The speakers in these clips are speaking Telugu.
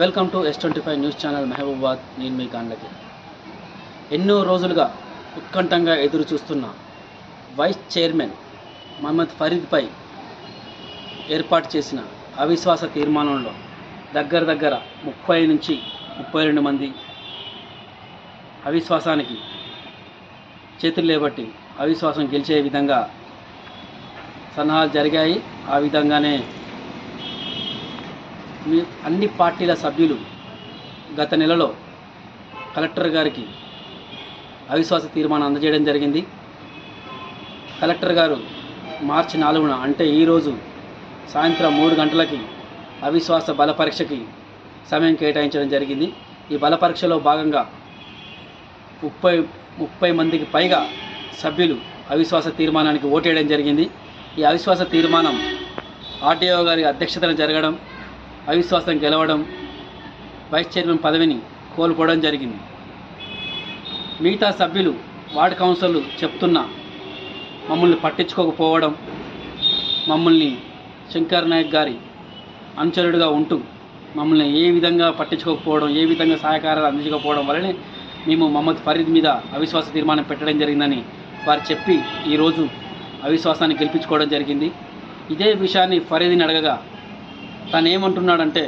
Welcome to S twenty five news channel Mahabubabad నేను మీ గాండ్లకి ఎన్నో రోజులుగా ఉత్కంఠంగా ఎదురు చూస్తున్న వైస్ చైర్మన్ మహమ్మద్ ఫరీద్పై ఏర్పాటు చేసిన అవిశ్వాస తీర్మానంలో దగ్గర దగ్గర ముప్పై నుంచి ముప్పై రెండు మంది అవిశ్వాసానికి చేతులు లేబట్టి అవిశ్వాసం గెలిచే విధంగా సన్నాహాలు జరిగాయి. ఆ విధంగానే అన్ని పార్టీల సభ్యులు గత నెలలో కలెక్టర్ గారికి అవిశ్వాస తీర్మానం అందజేయడం జరిగింది. కలెక్టర్ గారు మార్చి నాలుగున అంటే ఈరోజు సాయంత్రం మూడు గంటలకి అవిశ్వాస బల పరీక్షకి సమయం కేటాయించడం జరిగింది. ఈ బల పరీక్షలో భాగంగా ముప్పై ముప్పై మందికి పైగా సభ్యులు అవిశ్వాస తీర్మానానికి ఓటేయడం జరిగింది. ఈ అవిశ్వాస తీర్మానం ఆర్టీఓ గారి అధ్యక్షతన జరగడం అవిశ్వాసం గెలవడం వైస్ చైర్మన్ పదవిని కోల్పోవడం జరిగింది. మిగతా సభ్యులు వార్డు కౌన్సిల్ చెప్తున్నా మమ్మల్ని పట్టించుకోకపోవడం మమ్మల్ని శంకర్ నాయక్ గారి అనుచరుడుగా ఉంటూ మమ్మల్ని ఏ విధంగా పట్టించుకోకపోవడం ఏ విధంగా సహకారాలు అందించకపోవడం వల్లనే మేము మహమ్మద్ ఫరీద్ మీద అవిశ్వాస తీర్మానం పెట్టడం జరిగిందని వారు చెప్పి ఈరోజు అవిశ్వాసాన్ని గెలిపించుకోవడం జరిగింది. ఇదే విషయాన్ని ఫరీద్ని అడగగా తను ఏమంటున్నాడంటే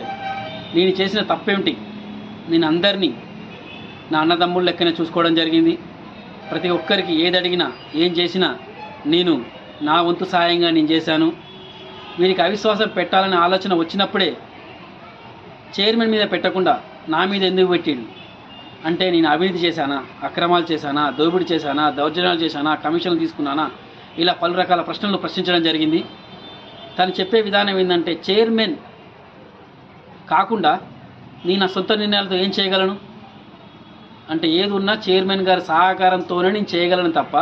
నేను చేసిన తప్పేమిటి? నేను అందరినీ నా అన్నదమ్ముళ్ళు లెక్కనే చూసుకోవడం జరిగింది. ప్రతి ఒక్కరికి ఏది అడిగినా ఏం చేసినా నేను నా వంతు సహాయంగా నేను చేశాను. వీరికి అవిశ్వాసం పెట్టాలనే ఆలోచన వచ్చినప్పుడే చైర్మన్ మీద పెట్టకుండా నా మీద ఎందుకు పెట్టిండు? అంటే నేను అవినీతి చేశానా? అక్రమాలు చేశానా? దోపిడీ చేశానా? దౌర్జన్యాలు చేశానా? కమిషన్లు తీసుకున్నానా? ఇలా పలు రకాల ప్రశ్నలు ప్రశ్నించడం జరిగింది. తను చెప్పే విధానం ఏంటంటే చైర్మన్ కాకుండా నేను నా సొంత నిర్ణయాలతో ఏం చేయగలను? అంటే ఏది ఉన్నా చైర్మన్ గారి సహకారంతోనే నేను చేయగలను తప్ప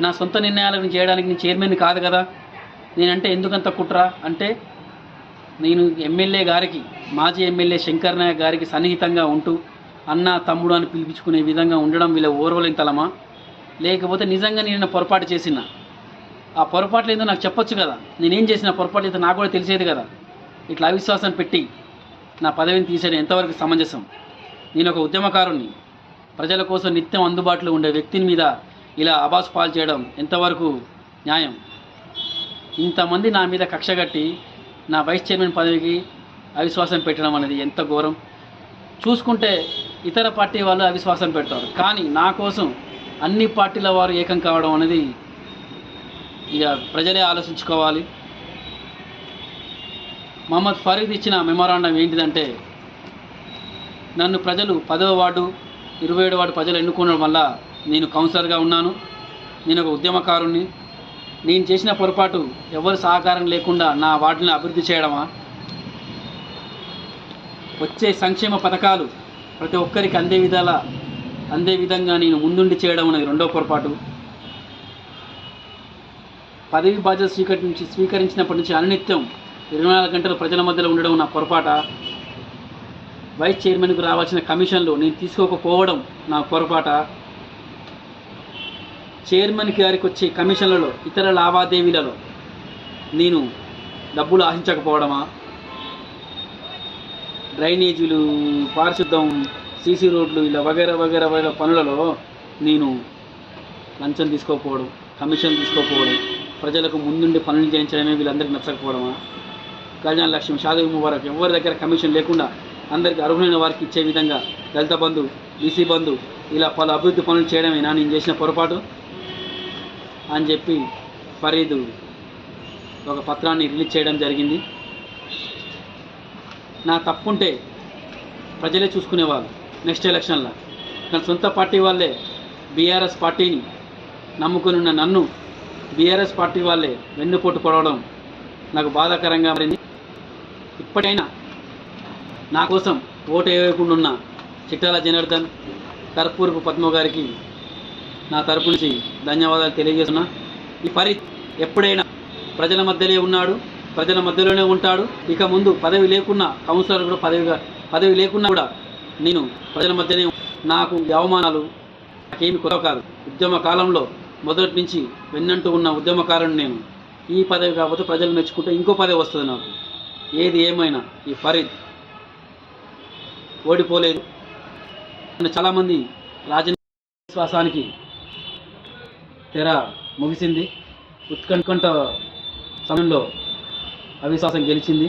నా సొంత నిర్ణయాలను చేయడానికి నేను చైర్మన్ కాదు కదా? నేనంటే ఎందుకంత కుట్ర? అంటే నేను ఎమ్మెల్యే గారికి మాజీ ఎమ్మెల్యే శంకర్ నాయక్ గారికి సన్నిహితంగా ఉంటూ అన్న తమ్ముడు అని పిలిపించుకునే విధంగా ఉండడం వీళ్ళ ఓర్వలేంతలమా? లేకపోతే నిజంగా నేను పొరపాటు చేసిన? ఆ పొరపాట్లు ఏందో నాకు చెప్పొచ్చు కదా? నేనేం చేసిన పొరపాటు అయితే నాకు కూడా తెలిసేది కదా? ఇట్లా అవిశ్వాసం పెట్టి నా పదవిని తీసేయడం ఎంతవరకు సమంజసం? నేను ఒక ఉద్యమకారుణ్ణి. ప్రజల కోసం నిత్యం అందుబాటులో ఉండే వ్యక్తిని మీద ఇలా అబాస్ పాలు చేయడం ఎంతవరకు న్యాయం? ఇంతమంది నా మీద కక్ష కట్టి నా వైస్ చైర్మన్ పదవికి అవిశ్వాసం పెట్టడం అనేది ఎంత ఘోరం? చూసుకుంటే ఇతర పార్టీ వాళ్ళు అవిశ్వాసం పెడతారు. కానీ నా కోసం అన్ని పార్టీల వారు ఏకం కావడం అనేది ఇక ప్రజలే ఆలోచించుకోవాలి. మహమ్మద్ ఫారూక్ ఇచ్చిన మెమోరాండం ఏంటిదంటే నన్ను ప్రజలు పదవ వార్డు ఇరవై ఏడు వార్డు ప్రజలు ఎన్నుకోవడం వల్ల నేను కౌన్సిలర్గా ఉన్నాను. నేను ఒక ఉద్యమకారుణ్ణి. నేను చేసిన పొరపాటు ఎవరు సహకారం లేకుండా నా వార్డుని అభివృద్ధి చేయడమా? వచ్చే సంక్షేమ పథకాలు ప్రతి ఒక్కరికి అందే విధాల అందే విధంగా నేను ముందుండి చేయడం అనేది రెండో పొరపాటు. పదవి బాధ్యత స్వీకరించి స్వీకరించినప్పటి నుంచి అనునిత్యం ఇరవై నాలుగు గంటలు ప్రజల మధ్యలో ఉండడం నా పొరపాట. వైస్ చైర్మన్కు రావాల్సిన కమిషన్లు నేను తీసుకోకపోవడం నా పొరపాట. చైర్మన్ గారికి వచ్చే కమిషన్లలో ఇతర లావాదేవీలలో నేను డబ్బులు ఆశించకపోవడమా? డ్రైనేజీలు పారిశుద్ధం సీసీ రోడ్లు ఇలా వగేర వగేర వగేర పనులలో నేను లంచం తీసుకోకపోవడం కమిషన్ తీసుకోకపోవడం ప్రజలకు ముందుండి పనులు చేయించడమే వీళ్ళందరికీ నచ్చకపోవడమా? కళ్యాణ లక్ష్మి షాదీ ముబారక్ ఎవరి దగ్గర కమిషన్ లేకుండా అందరికీ అర్హులైన వారికి ఇచ్చే విధంగా దళిత బంధు బీసీ బంధు ఇలా పలు అభివృద్ధి పనులు చేయడమేనా నేను చేసిన పొరపాటు అని చెప్పి ఫరీదు ఒక పత్రాన్ని రిలీజ్ చేయడం జరిగింది. నా తప్పుంటే ప్రజలే చూసుకునేవాళ్ళు నెక్స్ట్ ఎలక్షన్లో. కానీ సొంత పార్టీ వాళ్ళే బీఆర్ఎస్ పార్టీని నమ్ముకుని ఉన్న నన్ను బీఆర్ఎస్ పార్టీ వాళ్ళే వెన్నుపోటు పడవడం నాకు బాధాకరంగా మారింది. ఇప్పటికైనా నా కోసం ఓటు వేయకుండా ఉన్న చిట్టాల జనార్దన్ కర్పూర్పు పద్మ గారికి నా తరపు నుంచి ధన్యవాదాలు తెలియజేస్తున్నా. ఈ పరి ఎప్పుడైనా ప్రజల మధ్యలో ఉన్నాడు ప్రజల మధ్యలోనే ఉంటాడు. ఇక ముందు పదవి లేకున్నా కౌన్సిలర్ కూడా పదవిగా పదవి లేకున్నా కూడా నేను ప్రజల మధ్యనే నాకు ఈ అవమానాలు నాకేమి కొరవ కాదు. ఉద్యమ కాలంలో మొదటి నుంచి వెన్నంటూ ఉన్న ఉద్యమకారుని నేను ఈ పదవి కాకపోతే ప్రజలు మెచ్చుకుంటే ఇంకో పదవి వస్తుంది నాకు. ఏది ఏమైనా ఈ ఫరీద్ ఓడిపోలేదు. చాలామంది రాజకీయ విశ్వాసానికి తెర ముగిసింది. ఉత్కంఠ సమయంలో అవిశ్వాసం గెలిచింది.